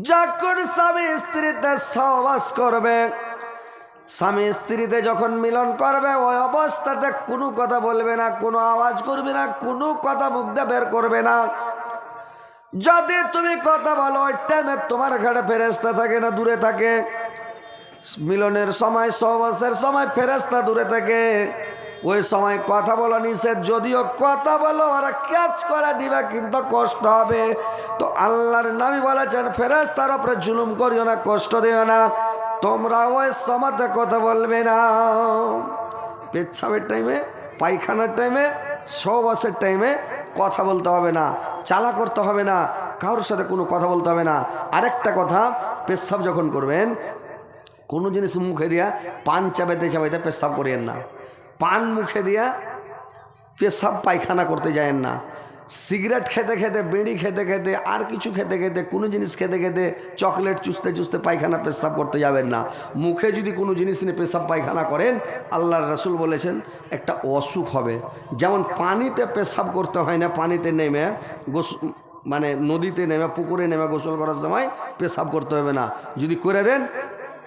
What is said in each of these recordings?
যখন স্বামী স্ত্রীতে সহবাস করবে। স্বামী স্ত্রীতে যখন মিলন করবে, ওই অবস্থাতে কোনো কথা বলবে না, কোনো আওয়াজ করবে না, কোনো কথা মুখ দিয়ে বের করবে না। যদি তুমি কথা বলো, ওই টাইমে তোমার ঘাড়ে ফেরেস্তা থাকে না, দূরে থাকে। মিলনের সময়, সহবাসের সময় ফেরেস্তা দূরে থাকে। ওই সময় কথা বলা নিষেধ, যদিও কথা বলো, ওরা ক্যাচ করা নিবে কিন্তু কষ্ট হবে। তো আল্লাহর নামি বলেছেন ফেরেস্তার ওপরে জুলুম করিও না, কষ্ট দিও না। তোমরা ওই সময়তে কথা বলবে না। পেচ্ছাবের টাইমে পায়খানার টাইমে সহবাসের টাইমে কথা বলতে হবে না, চালা করতে হবে না, কারোর সাথে কোনো কথা বলতে হবে না। আরেকটা কথা পেশাব যখন করবেন, কোনো জিনিস মুখে দিয়া পান চাবাইতে চাবাইতে পেশাব করিয়েন না। পান মুখে দিয়া পেশাব পায়খানা করতে যায়েন না। সিগারেট খেতে খেতে, বেড়ি খেতে খেতে, আর কিছু খেতে খেতে, কোনো জিনিস খেতে খেতে চকলেট চুষতে চুষতে পায়খানা পেশাব করতে যাবেন না। মুখে যদি কোনো জিনিস নিয়ে পেশাব পায়খানা করেন, আল্লাহর রসুল বলেছেন, একটা অসুখ হবে। যেমন পানিতে পেশাব করতে হয় না, পানিতে নেমে, গোস মানে নদীতে নেমে, পুকুরে নেমে গোসল করার সময় পেশাব করতে হবে না। যদি করে দেন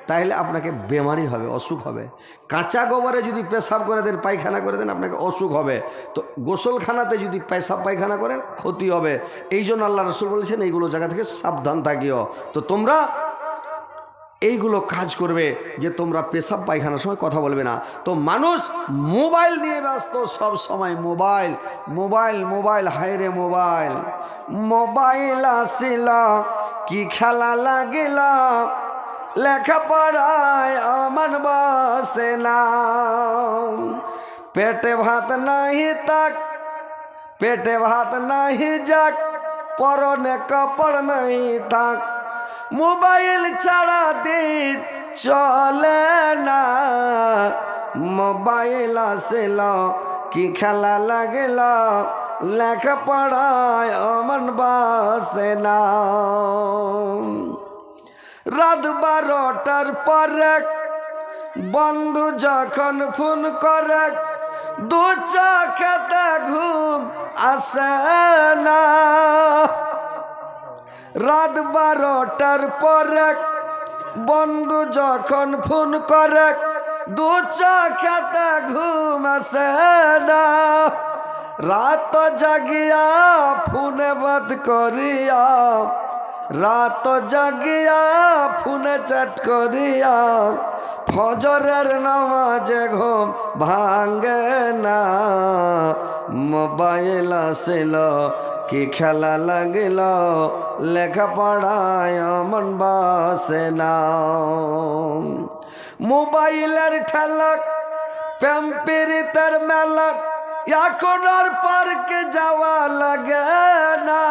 তাহলে আপনাকে বেমারি হবে, অসুখ হবে। কাঁচা গোবরে যদি পেশাব করে দেন, পায়খানা করে দেন, আপনাকে অসুখ হবে। তো গোসলখানাতে যদি পেশাব, পায়খানা করেন, ক্ষতি হবে। এই জন্য আল্লাহ রসুল বলেছেন, এইগুলো জায়গা থেকে সাবধান থাকিও। তো তোমরা এইগুলো কাজ করবে যে তোমরা পেশাব, পায়খানার সময় কথা বলবে না। তো মানুষ মোবাইল নিয়ে ব্যস্ত, সব সময় মোবাইল মোবাইল মোবাইল, হায়রে মোবাইল। মোবাইল আসিল, কি খেলা লাগিল? লেখাপড়ায় আমার বসে না। পেটে ভাত নাহি তাক পেটে ভাত নাহি যাক, পরনে কাপড় নাই থাক। মোবাইল ছাড়া দিন চলে না। মোবাইল আসিল, কি খেলা লাগিল? লেখাপড়ায় আমার বাসে না। রাত বারোটার পরে বন্ধু যখন ফোন করে, দু চোখেতে ঘুম আসে না। রাত বারোটার পরে বন্ধু যখন ফোন করে, দু চোখেতে ঘুম আসে না। রাত জাগিয়া ফোনে বাদ করিয়া রাত জাগিয়া ফোনে চ্যাট করিয়া ফজরের নামাজে ঘুম ভাঙ্গে না। মোবাইল আসিল, কি খেলা লাগিল, লেখাপড়ায় মন বাসে না। মোবাইলের ঠেলক প্যাম্পিরিতের মেলক, এখন আর পার্কে যাওয়া লাগে না।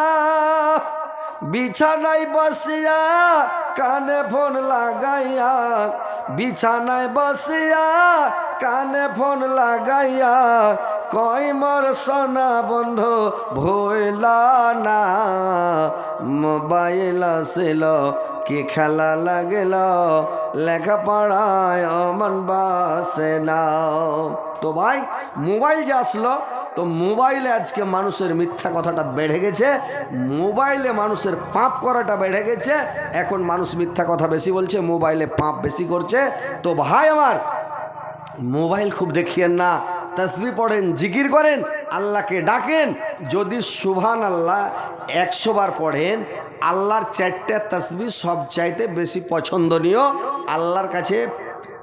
বিছানায় বসিয়া কানে ফোন লাগাইয়া, বিছানায় বসিয়া কানে ফোন লাগাইয়া কই মোর সোনা বন্ধু ভইলা না। মোবাইল আসিল কি খেলা লাগিল, লেখাপড়ায় অমন বাসে না। তো ভাই, মোবাইল যে আসলো তো মোবাইলে আজকে মানুষের মিথ্যা কথাটা বেড়ে গেছে, মোবাইলে মানুষের পাপ করাটা বেড়ে গেছে, এখন মানুষ মিথ্যা কথা বেশি বলছে, মোবাইলে পাপ বেশি করছে। তো ভাই আমার, মোবাইল খুব দেখিয়েন না, তসবি পড়েন, জিকির করেন, আল্লাহকে ডাকেন, যদি সুভান আল্লাহ একশো বার পড়েন, আল্লাহর চারটে তসবি সব চাইতে বেশি পছন্দনীয়, আল্লাহর কাছে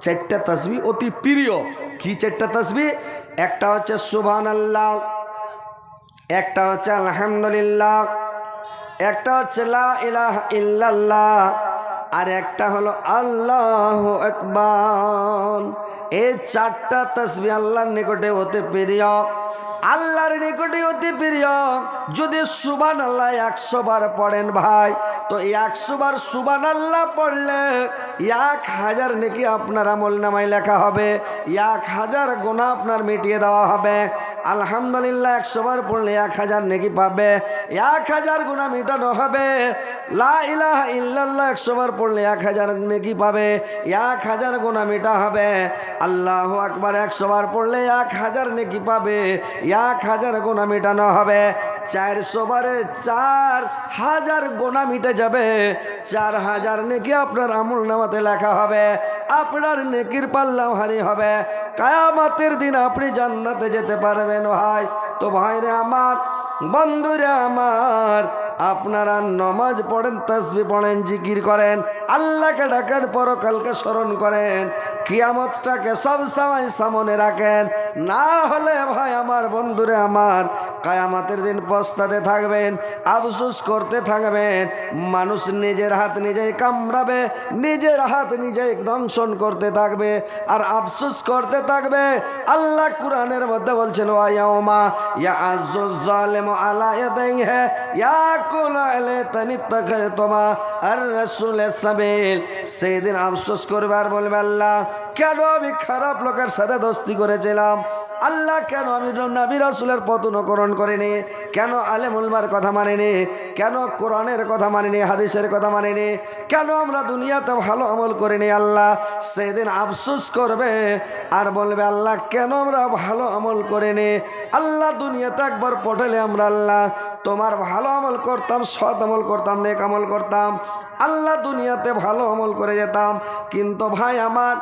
চারটে তসবি অতি প্রিয়। কী চারটে তসবি? একটা হচ্ছে সুভান আল্লাহ একটা হচ্ছে আলহামদুলিল্লাহ, একটা হচ্ছে লাহ ইল্লাল্লাহ, আর একটা হলো আল্লাহ একবার এই চারটা তসবি আল্লাহর নিকটে হতে প্রিয়। আল্লাহর নিকটে অতি প্রিয়। যদি সুবান আল্লাহ একশো বার পড়েন ভাই, তো একশো বার সুবান আল্লাহ পড়লে এক হাজার নাকি আপনার আমল নামায় লেখা হবে, এক হাজার গোনা আপনার মিটিয়ে দেওয়া হবে। আলহামদুলিল্লাহ একশো বার পড়লে এক হাজার নাকি পাবে, এক হাজার গুণা মিটানো হবে। লা ইলাহা ইল্লাল্লাহ একশো বার পড়লে এক হাজার নেকি পাবে, এক হাজার গোনা মিটা হবে। আল্লাহ আকবার একশো বার পড়লে এক হাজার নেকি পাবে এক হাজার গোনা মেটানো হবে। চারশো বারে চার হাজার গোনা মিটে যাবে। চার হাজার নেকি আপনার আমল নামাতে লেখা হবে। আপনার নেকির পাল্লাও হারি হবে। কায়ামাতের দিন আপনি জান্নাতে যেতে পারবেন ভাই। তো ভাইরে আমার, বন্ধুরে আমার আপনারা নমাজ পড়েন, তসবি পড়েন, জিকির করেন, আল্লাহকে ডাকেন, পরকালকে স্মরণ করেন, কিয়ামতটাকে সব সময় সামনে রাখেন। না হলে ভাই আমার বন্ধুরে আমার কায়ামাতের দিন পস্তাতে থাকবেন, আফসুস করতে থাকবেন। মানুষ নিজের হাত নিজেই কামড়াবে, নিজের হাত নিজেই দংশন করতে থাকবে আর আফসুস করতে থাকবে। আল্লাহ কোরআনের মধ্যে বলছেন ওয়াইয়াউমা ইয়া আজ্জুজ জালিম আলা ইয়াদাইহি ইয়াকুল তাকাতুমা আর সাবিল সেদিন আফসোস করবে আর বলবে আল্লাহ কেন আমি খারাপ লোকের সাথে দোস্তি করেছিলাম আল্লাহ কেন আমি নবী রাসুলের পথ অনুকরণ করিনি? কেন আলেমুলমার কথা মানিনি? কেন কোরআনের কথা মানিনি? হাদিসের কথা মানিনি? কেন আমরা দুনিয়াতে ভালো আমল করিনি আল্লাহ? সেদিন আফসোস করবে আর বলবে, আল্লাহ, কেন আমরা ভালো আমল করিনি? আল্লাহ দুনিয়াতে একবার পটেলে আমরা আল্লাহ। তোমার ভালো আমল করতাম, সৎ আমল করতাম, নেক আমল করতাম। আল্লাহ দুনিয়াতে ভালো আমল করে যেতাম। কিন্তু ভাই, আমার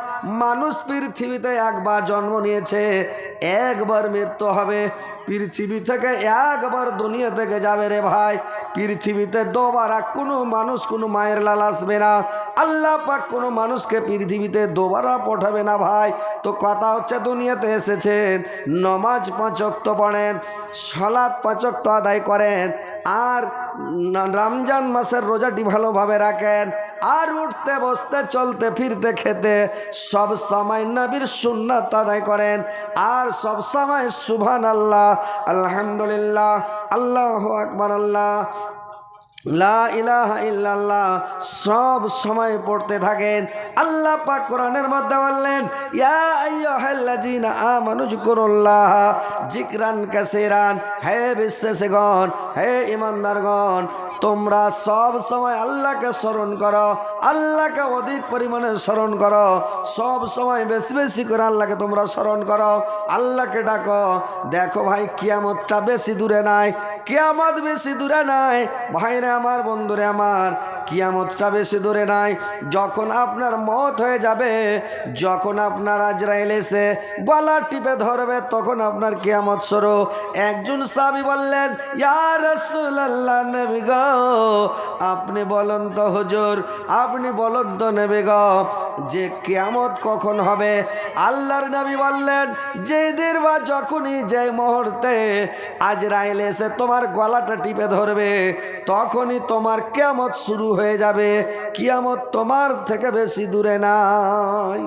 মানুষ পৃথিবীতে একবার জন্ম নিয়েছে, একবার মৃত্যু হবে। পৃথিবী থেকে একবার দুনিয়া থেকে যাবে রে ভাই। পৃথিবীতে দোবারা কোনো মানুষ, কোনো মায়ের লাল আসবে না। আল্লাহ পাক কোনো মানুষকে পৃথিবীতে দোবারা পাঠাবে না ভাই। তো কথা হচ্ছে, দুনিয়াতে এসেছেন, নমাজ পাঁচক্ত পড়েন সলাৎ পাঁচক্ত আদায় করেন, আর রমজান মাসের রোজাটি ভালোভাবে রাখেন আর উঠতে, বসতে, চলতে, ফিরতে, খেতে সব সময় নবীর সুন্নাত আদায় করেন। আর সব সময় সুভান আল্লাহ আলহামদুলিল্লাহ, আল্লাহ আকবর, আল্লাহ লা ইলাহা ইল্লাল্লাহ, সব সময় পড়তে থাকেন। আল্লাহ পাক কোরআনের মধ্যে বললেন, ইয়া আইয়ুহাল্লাযীনা আমানু যিকুরুল্লাহ, যিকরান কাসীরান, হে বিশ্বাসীগণ, হে ঈমানদারগণ, তোমরা সব সময় আল্লাহকে স্মরণ করো, আল্লাহকে অধিক পরিমাণে স্মরণ করো, সব সময় বেশি বেশি করে আল্লাহকে তোমরা স্মরণ করো, আল্লাহকে ডাকো। দেখো ভাই, কিয়ামতটা বেশি দূরে নাই, কিয়ামত বেশি দূরে নাই। ভাইরে আমার বন্ধুরে আমার, কিয়ামতটা বেশি দূরে নাই। যখন আপনার মত হয়ে যাবে, যখন আপনার আজরাইল এসে গলা টিপে ধরবে, তখন আপনার কিয়ামত সরো একজন সাবি বললেন, ইয়া রাসূলুল্লাহ নবী গো, আপনি বলুন তো হুজুর, আপনি বলুন তো নেবে গো, যে কিয়ামত কখন হবে? আল্লাহর নবী বললেন যেদিন বা যখনই যে মুহূর্তে আজরাইল এসে তোমার গলাটা টিপে ধরবে তখনই তোমার কেয়ামত শুরু হয়ে যাবে। কিয়ামত তোমার থেকে বেশি দূরে নাই।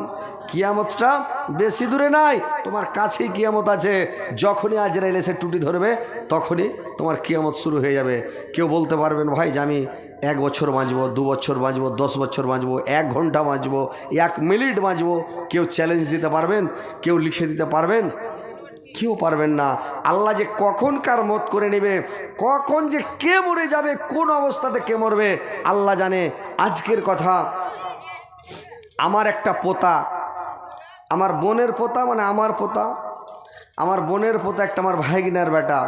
কিয়ামতটা বেশি দূরে নাই, তোমার কাছেই কিয়ামত আছে। যখনই আজরাইল এসে টুটি ধরবে, তখনই তোমার কিয়ামত শুরু হয়ে যাবে। কেউ বলতে পারবেন, ভাই, যে আমি এক বছর বাঁচবো, দু বছর বাঁচবো, দশ বছর বাঁচবো, এক ঘণ্টা বাঁচবো, এক মিনিট বাঁচবো। কেউ চ্যালেঞ্জ দিতে পারবেন, কেউ লিখে দিতে পারবেন। কেউ পারবেন না। আল্লাহ যে কখন কার মত করে নেবে, কখন যে কে মরে যাবে, কোন অবস্থাতে কে মরবে, আল্লাহ জানে। আজকের কথা, আমার একটা পোতা, আমার বোনের পোতা মানে আমার পোতা, আমার বোনের পোতা একটা আমার ভাইগিনার বেটা।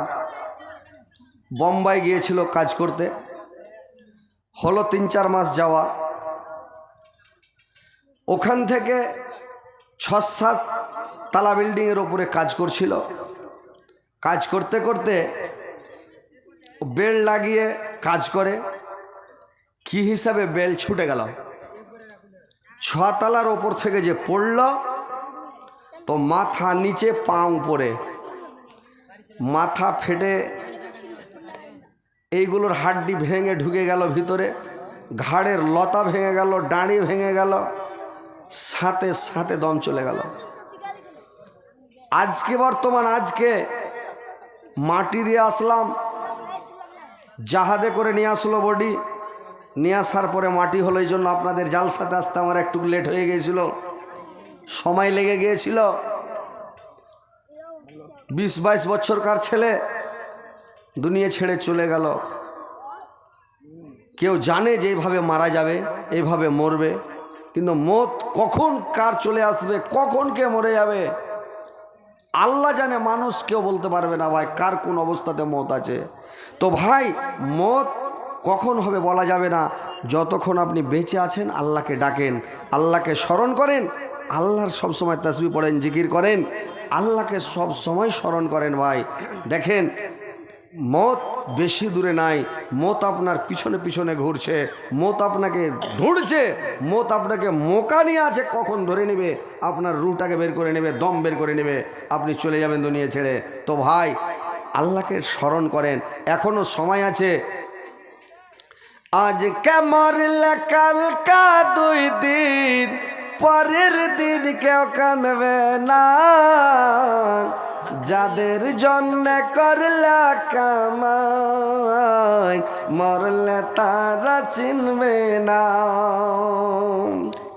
বোম্বাই গিয়েছিল কাজ করতে, হলো তিন চার মাস যাওয়া। ওখান থেকে ছ সাত তালা বিল্ডিংয়ের ওপরে কাজ করছিল। কাজ করতে করতে বেল লাগিয়ে কাজ করে। কি হিসাবে বেল ছুটে গেল? ছতলার ওপর থেকে যে পড়ল, তো মাথা নিচে পা উপরে। মাথা ফেটে এইগুলোর হাড্ডি ভেঙে ঢুকে গেল ভিতরে। ঘাড়ের লতা ভেঙে গেল, ডাঁড়ি ভেঙে গেল। সাথে সাথে দম চলে গেল। আজকে বর্তমান, আজকে মাটি দিয়ে আসলাম, জাহাজে করে নিয়ে আসলো বডি। নিয়ে আসার পরে মাটি হলো এই জন্য আপনাদের জালসাতে আসতে আমার একটু লেট হয়ে গিয়েছিল, সময় লেগে গিয়েছিল। বিশ বাইশ বছরকার ছেলে দুনিয়া ছেড়ে চলে গেল। কেউ জানে যে এইভাবে মারা যাবে, এইভাবে মরবে, কিন্তু মত কখন কার চলে আসবে, কখন কে মরে যাবে আল্লাহ জানে মানুষ কেউ বলতে পারবে না ভাই, কার কোন অবস্থাতে মত আছে। তো ভাই, মত কখন হবে বলা যাবে না। যতক্ষণ আপনি বেঁচে আছেন, আল্লাহকে ডাকেন, আল্লাহকে স্মরণ করেন, আল্লাহর সবসময় তসবি পড়েন, জিকির করেন, আল্লাহকে সব সময় স্মরণ করেন ভাই। দেখেন মত বেশি দূরে নাই, মত আপনার পিছনে পিছনে ঘুরছে, মত আপনাকে ঢুঁড়ছে, মত আপনাকে মোকা নিয়ে আছে, কখন ধরে নেবে, আপনার রুটাকে বের করে নেবে, দম বের করে নেবে, আপনি চলে যাবেন দুনিয়া ছেড়ে। তো ভাই, আল্লাহকে স্মরণ করেন, এখনও সময় আছে। আজ মরলে কালকা দুই দিন, পরের দিন কেউ কানবে না। যাদের জন্য করলা কামাই মরলে তারা চিনবে না।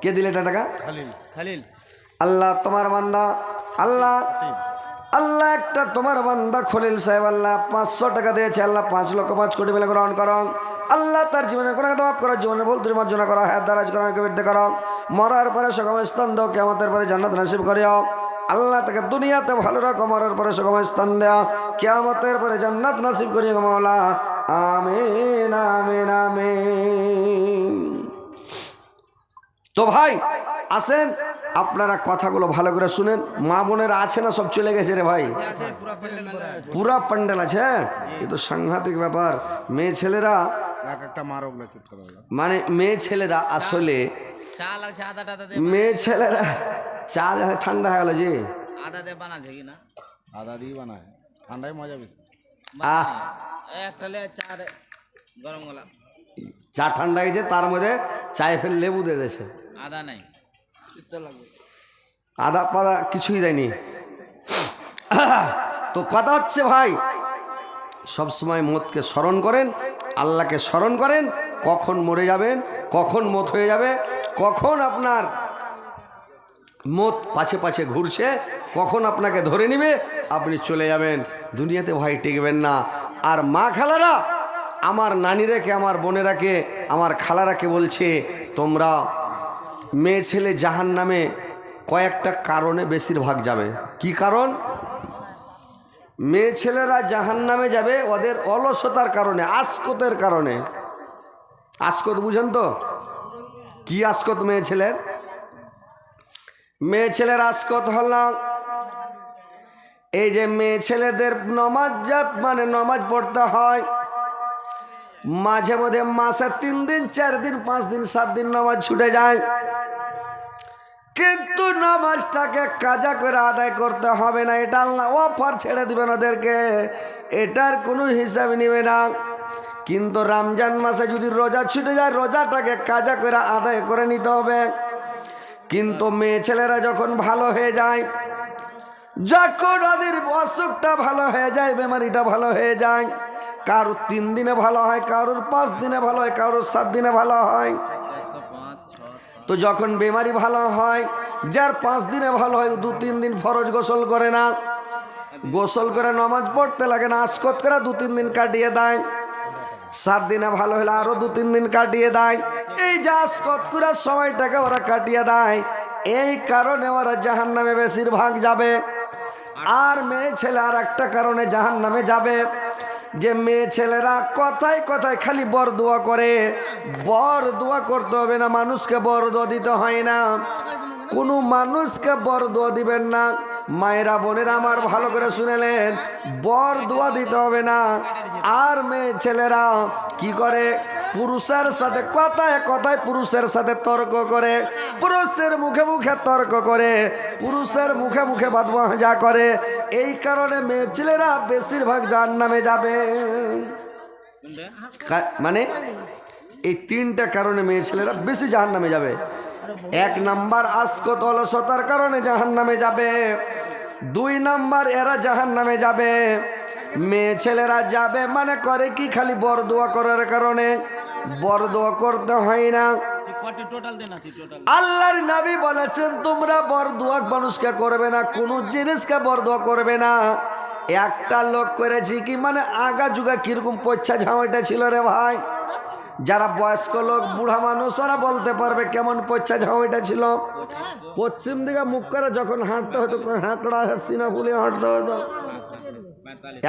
কে দিলে এটা টাকা? খালিল। খালিল। আল্লাহ তোমার বান্দা আল্লাহ আল্লাহ একটা তোমার বান্দা খলিল সাহেব আল্লাহ পাঁচশো টাকা দিয়েছে আল্লাহ পাঁচ লক্ষ পাঁচ কোটি মিলে গ্রহণ করো। আল্লাহ তার জীবনের কোনো মাফ করো জীবনের ভুল তুমি মার্জনা করো হ্যাঁ দারাজ করো বিরুদ্ধে করো। মরার পরে সগম স্থান দাও কেমতের পরে জান্নাত নাসিব করিও। আল্লাহ তাকে দুনিয়াতে ভালো রাখো মরার পরে সগম স্থান দেওয়া কেমতের পরে জান্নাত নাসিব করিও মাওলা। আমিন আমিন আমিন। তো ভাই আসেন আপনারা কথাগুলো ভালো করে শুনেন। মা বোনেরা আছে না সব চলে গেছে রে ভাই? পুরা প্যান্ডেল আছে হ্যাঁ? এ তো সাংঘাতিক ব্যাপার। মেয়ে ছেলেরা করে মানে মেয়ে ছেলেরা আসলে মেয়ে ছেলেরা চা ঠান্ডা হয়ে গেল যে। আদা দে বানাচ্ছে কি না? আদা দিয়ে বানায়। ঠান্ডায় মজা বেশি। আহ। একটা চা গরম গলা। চা ঠান্ডা গেছে তার মধ্যে চায়ে ফের লেবু দিয়ে দিয়েছে। আদা নাই। আদা পাদা কিছুই দেয়নি। তো কথা হচ্ছে ভাই সব সময় মতকে স্মরণ করেন আল্লাহকে স্মরণ করেন কখন মরে যাবেন কখন মত হয়ে যাবে কখন আপনার মত পাছে পাছে ঘুরছে, কখন আপনাকে ধরে নিবে, আপনি চলে যাবেন। দুনিয়াতে ভাই টিকবেন না। আর মা খালারা, আমার নানিরাকে, আমার বোনেরাকে, আমার খালারাকে বলছে, তোমরা মেয়ে ছেলে জাহান নামে কয়েকটা কারণে বেশিরভাগ যাবে। কি কারণ? মেয়ে ছেলেরা জাহান নামে যাবে ওদের অলসতার কারণে, আসকতের কারণে। আসকত বুঝেন তো? কি আসকত মেয়ে ছেলের? মেয়ে ছেলের আসকত হল এই যে মেয়ে ছেলেদের নমাজ জাপ মানে নমাজ পড়তে হয়। মাঝে মধ্যে মাসে তিন দিন, চার দিন, পাঁচ দিন, সাত দিন নামাজ ছুটে যায়। কিন্তু নামাজটাকে কাজা করে আদায় করতে হবে না, এটা আল্লাহ অফার ছেড়ে দিবেন ওদেরকে। এটার কোনো হিসাব নেবে না। কিন্তু রমজান মাসে যদি রোজা ছুটে যায়, রোজাটাকে কাজা করে আদায় করে নিতে হবে। কিন্তু মেয়ে ছেলেরা যখন ভালো হয়ে যায়, যখন ওদের অসুখটা ভালো হয়ে যায়, বেমারিটা ভালো হয়ে যায়, কারোর তিন দিনে ভালো হয়, কারোর পাঁচ দিনে ভালো হয়, কারোর সাত দিনে ভালো হয়। তো যখন বেমারি ভালো হয়, যার পাঁচ দিনে ভালো হয় দু তিন দিন ফরজ গোসল করে না। গোসল করে নমাজ পড়তে লাগে না, আসকত করে দু তিন দিন কাটিয়ে দেয়। সাত দিনে ভালো হলে আরও দু, তিন দিন কাটিয়ে দেয়। এই যে আসকত করার সময়টাকে ওরা কাটিয়ে দেয়, এই কারণে ওরা জাহান নামে বেশিরভাগ যাবে। আর মেয়ে ছেলে আর একটা কারণে জাহান নামে যাবে। যে মেয়ে ছেলেরা কথায় কথায় খালি বর দোয়া করে, বর দোয়া করতে হবে না, মানুষকে বর দোয়া দিতে হয় না। কোনো মানুষকে বর দোয়া দিবেন না। মায়েরা বোনেরা আমার ভালো করে শুনেলেন বর দোয়া দিতে হবে না। আর মেয়ে ছেলেরা কি করে? পুরুষের সাথে কথায় কথায় পুরুষের সাথে তর্ক করে পুরুষের মুখে মুখে তর্ক করে পুরুষের মুখে মুখে বাদবাজা করে। এই কারণে মেয়ে ছেলেরা বেশিরভাগ জাহান নামে যাবে মানে এই তিনটা কারণে মেয়ে ছেলেরা বেশি জাহান নামে যাবে। এক নাম্বার আসকত অলসতার কারণে জাহান নামে যাবে। দুই নাম্বার এরা জাহান নামে যাবে। মেয়ে ছেলেরা যাবে মানে করে কি? খালি বর দোয়া করার কারণে। বর দোয়া করতে হয় না। আল্লাহর নবী বলেছেন, তোমরা বরদোয়া মানুষকে করবে না, কোনো জিনিসকে বরদোয়া করবে না। একটা লোক করেছি কি? মানে আগা যুগা কীরকম পচ্ছা ঝামাইটা ছিল রে ভাই। যারা বয়স্ক লোক, বুড়া মানুষ, ওরা বলতে পারবে কেমন পচ্ছা ঝাউটা ছিল। পশ্চিম দিকে মুখ করে যখন হাঁটতে হতো হাঁকড়া সিনা ফুলে হাঁটতে হতো।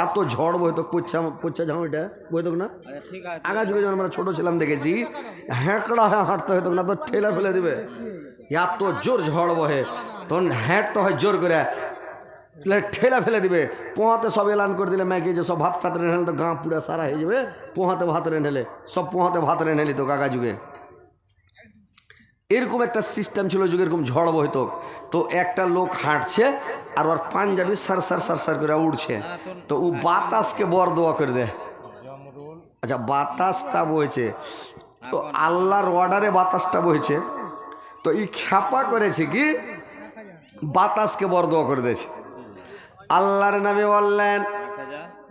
এত ঝড় বইতো, পুচ্ছা পুচ্ছা ঝাউটা বইতো না? আগা যুগে যখন আমরা ছোটো ছিলাম, দেখেছি হ্যাঁকড়া হয়ে হাঁটতে হতো না, তো ঠেলা ফেলে দিবে। এত জোর ঝড় বহে, তখন হ্যাঁটতে হয় জোর করে ঠেলা ফেলে দিবে। পোহাতে সব এলান করে দিলে ম্যাকে যে সব ভাত টাত রেঁধে তো গাঁ পুরা সারা হয়ে যাবে। পোহাতে ভাত রেঁধেলে সব পোহাতে ভাত রেঁধে তো কাকা যুগে। এরকম একটা সিস্টেম ছিল যুগে এরকম ঝড় বইতো তো একটা লোক হাঁটছে আর ওর পাঞ্জাবি সার সার সার সার করে উড়ছে। তো ও বাতাসকে বর দোয়া করে দেয় আচ্ছা বাতাসটা বইছে। তো আল্লাহর অর্ডারে বাতাসটা বইছে। তো এই খ্যাপা করেছে কি? বাতাসকে বরদোয়া করে দিয়েছে। আল্লাহর নামে বললেন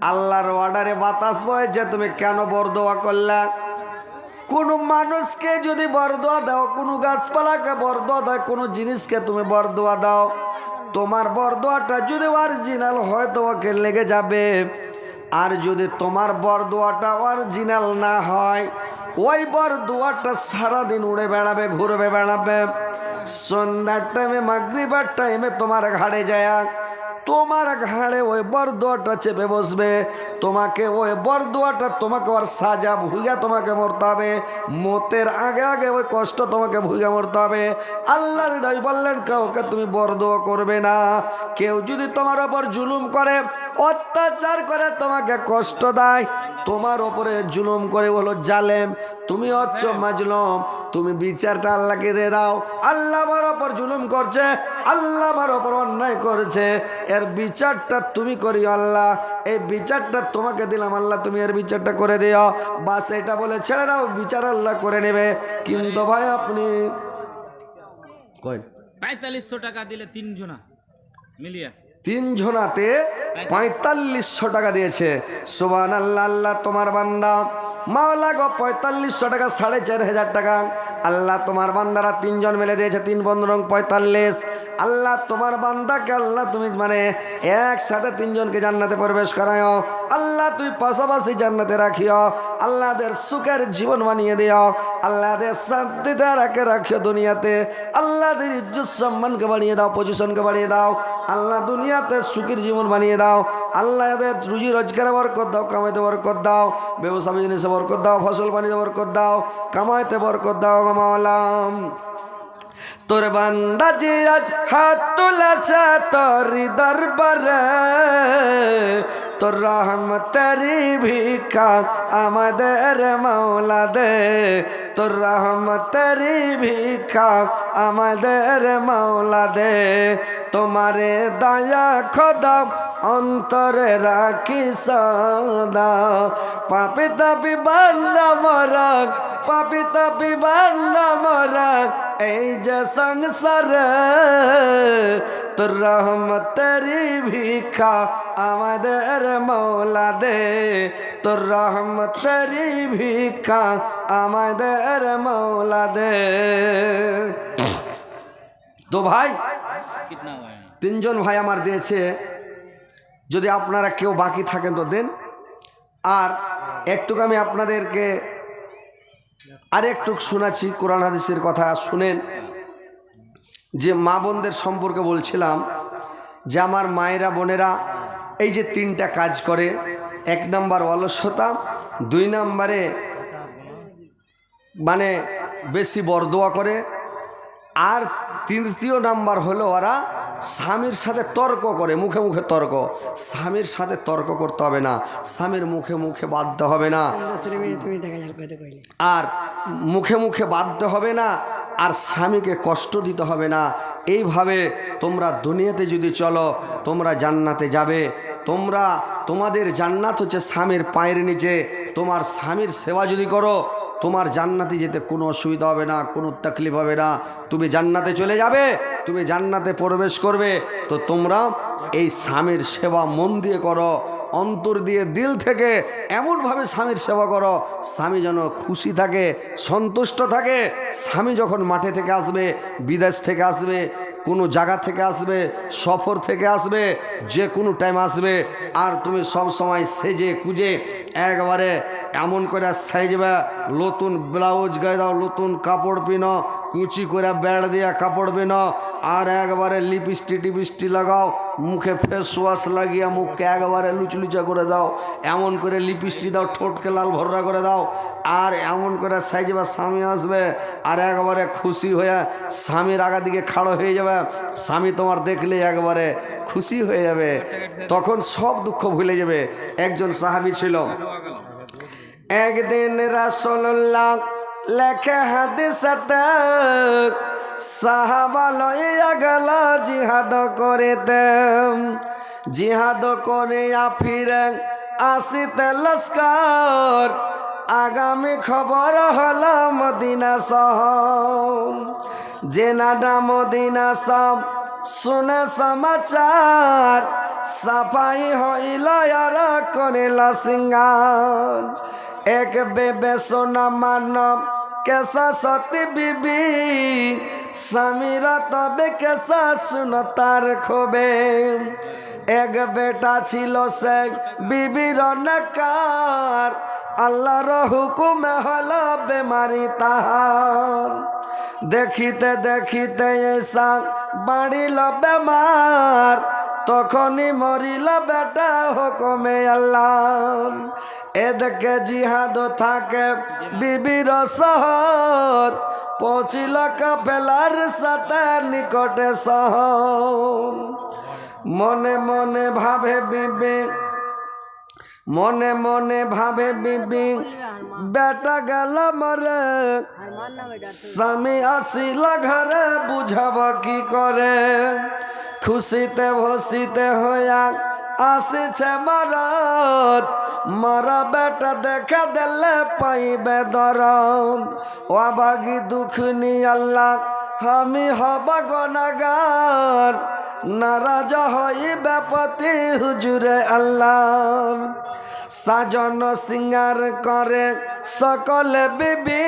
আল্লাহর অর্ডারে বাতাস বয় যে তুমি কেন বরদোয়া করলা? কোনো মানুষকে যদি বরদোয়া দাও কোনো গাছপালাকে বরদোয়া দাও কোনো জিনিসকে তুমি বরদোয়া দাও তোমার বরদোয়াটা যদি অরিজিনাল হয় তোমাকে লেগে যাবে। আর যদি তোমার বরদোয়াটা অরিজিনাল না হয় ওই বরদোয়াটা সারাদিন উড়ে বেড়াবে ঘুরবে বেড়াবে। সন্ধ্যার টাইমে মাগরিবার টাইমে তোমার ঘাড়ে যায়। তোমার ঘাড়ে ওই বরদোয়াটা চেপে বসবে। তোমাকে ওই বরদোয়াটা তোমাকে আর সাজা ভুগা তোমাকে মরতে হবে। মতের আগে আগে ওই কষ্ট তোমাকে ভুগা মরতে হবে। আল্লাহর বললেন, কাউকে তুমি বরদোয়া করবে না। কেউ যদি তোমার ওপর জুলুম করে অত্যাচার করে তোমাকে কষ্ট দেয়। তোমার ওপরে জুলুম করে হলো জালেম, তুমি হচ্ছ মাজলম, তুমি বিচারটা আল্লাহকে দিয়ে দাও। আল্লাহ আমার ওপর জুলুম করছে, আল্লাহ আমার ওপর অন্যায় করেছে। এর বিচারটা তুমি করি আল্লাহ। এই বিচারটা তোমাকে দিলাম আল্লাহ, তুমি এর বিচারটা করে দিও। বাস এটা বলে ছেড়ে দাও, বিচার আল্লাহ করে নেবে। কিন্তু ভাই আপনি পঁয়তাল্লিশশো টাকা দিলে তিনজনা মিলিয়া। তিনজনাতে পঁয়তাল্লিশশো টাকা দিয়েছে। সুবান আল্লাহ আল্লাহ তোমার বান্দা। মাওলা গো, পঁয়তাল্লিশশো টাকা, সাড়ে চার হাজার টাকা। আল্লাহ তোমার বান্দারা তিনজন মেলে দিয়েছে, তিন বন্ধু রং পঁয়তাল্লিশ। আল্লাহ তোমার বান্দাকে আল্লাহ তুমি মানে একসাথে তিনজনকে জান্নাতে প্রবেশ করায় আল্লাহ তুই পাশাপাশি জান্নাতে রাখিও। আল্লাহদের সুখের জীবন বানিয়ে দিও। আল্লাহদের শান্তিতে রাখে রাখিও দুনিয়াতে। আল্লাহদের ইজ্জত সম্মানকে বাড়িয়ে দাও পজিশনকে বাড়িয়ে দাও। আল্লাহ দুনিয়াতে সুখের জীবন বানিয়ে দাও। আল্লাহ এদের রুজি রোজগারে বরকত দাও, কামাইতে বরকত দাও। ব্যবসা বিজনেসে বরকত দাও, ফসল পানিতে বরকত দাও। কামাইতে বরকত দাও মাওলাম তোর বান্দা যে হাত তুলেছে তোর দরবারে। তোর রহমতেরি ভিক্ষা আমাদের মাওলা দে তোর রহমতেরি ভিক্ষা আমাদের মাওলা দে তোমারে দয়া খোদা, অন্তরে রাখি সদা। পাপি তাপি বান্না মরা, পাপি তাপি বান্না মরা, এই যে সংসার তোর রহমতের ভিক্ষা আমাদের মৌলা দে তোর রহমতের ভিক্ষা আমাদের মৌলা দে তো ভাই, তিনজন ভাই আমার দিয়েছে। যদি আপনারা কেউ বাকি থাকেন তো দেন। আর একটুকু আমি আপনাদেরকে আরেকটুক শোনাছি কোরআন হাদিসের কথা শুনেন। যে মা বোনদের সম্পর্কে বলছিলাম যে আমার মায়েরা বোনেরা এই যে তিনটা কাজ করে এক নাম্বার অলসতা দুই নাম্বারে মানে বেশি বরদোয়া করে আর তৃতীয় নাম্বার হলো ওরা স্বামীর সাথে তর্ক করে মুখে মুখে তর্ক। স্বামীর সাথে তর্ক করতে হবে না স্বামীর মুখে মুখে বাধ্য হবে না। আর মুখে মুখে বাধ্য হবে না আর স্বামীকে কষ্ট দিতে হবে না। এইভাবে তোমরা দুনিয়াতে যদি চলো, তোমরা জান্নাতে যাবে। তোমরা, তোমাদের জান্নাত হচ্ছে স্বামীর পায়ের নিচে। তোমার স্বামীর সেবা যদি করো, তোমার জান্নাতে যেতে কোনো অসুবিধা হবে না, কোনো তাকলিফ হবে না। তুমি জান্নাতে চলে যাবে, তুমি জান্নাতে প্রবেশ করবে। তো তোমরা এই স্বামীর সেবা মন দিয়ে করো। অন্তর দিয়ে দিল থেকে এমনভাবে স্বামীর সেবা করো, স্বামী যেন খুশি থাকে, সন্তুষ্ট থাকে। স্বামী যখন মাঠে থেকে আসবে, বিদেশ থেকে আসবে, কোনো জায়গা থেকে আসবে, সফর থেকে আসবে, যে কোনো টাইম আসবে, আর তুমি সব সময় সেজে কুজে একবারে এমন করে সাইজবা নতুন ব্লাউজ গায়ে দাও, নতুন কাপড় পিন, কুচি করে বেড় দিয়া কাপড় পিন, আর একবারে লিপস্টিক টিপিস্টি লাগাও, মুখে ফেস ওয়াশ লাগিয়ে মুখকে একবারে লুচলুচা করে দাও, এমন করে লিপস্টিক দাও, ঠোঁটকে লাল ভররা করে দাও, আর এমন করে সাইজে বা স্বামী আসবে, আর একবারে খুশি হয়ে স্বামীর আগা দিকে খাড়ো হয়ে যাবে, স্বামী তোমার দেখলে একবারে খুশি হয়ে যাবে। তখন সব দুঃখ ভুলে যাবে। একজন সাহাবি ছিল। একদিন রাসোল্লাহ লেখে হাদিসাতে, সাহাবা লইয়া গেল জিহাদ করে দেম জিহাদ করে ফিরে আসিতে লস্কর। আগামী খবর হল মদিনা শহর। জেনাডা মদিনা সব শুনে সমাচার। সাফাই হইল আর করিল সিঙ্গার। এক বেবে সোনা মানব কেসা সতী বিবি। স্বামীরা তবে কেসা শুন তার খোবে এক বেটা ছিল সে বিবির নাকার আল্লাহর হুকুমে হল বেমারি তাহার। দেখিতে দেখিতে এসা বাড়িল বেমার, তখনই মরিল বেটা হুকুমে আল্লাহ এদিকে জিহাদ থাকে বিবির শহর, পৌঁছিল কাপেলার সাথে নিকটে শহর। মনে মনে ভাবে বিবি। মনে মনে ভাবে বিবি। বেটা গেল মরে। স্বামী আসিল ঘরে, বুঝাব কি করে? খুশিতে ভসিতে হইয়া আসিছে মরদ। মর বেটা দেখা দিলে পাইবে দরদ। অবাগি দুঃখ নি আল্লাহ আমি হব গনাগার নারাজ হইবে পতি হুজুরে আল্লাহ সাজন সিঙ্গার করে সকলে বিবি,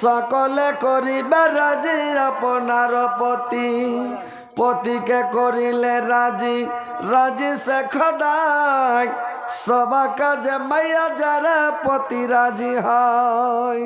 সকলে করিবে রাজি আপনার পতি। পতিকে করিলে রাজি রাজি সে খদায় সবা কাজে মাইয়া যারা পতি রাজি হয়।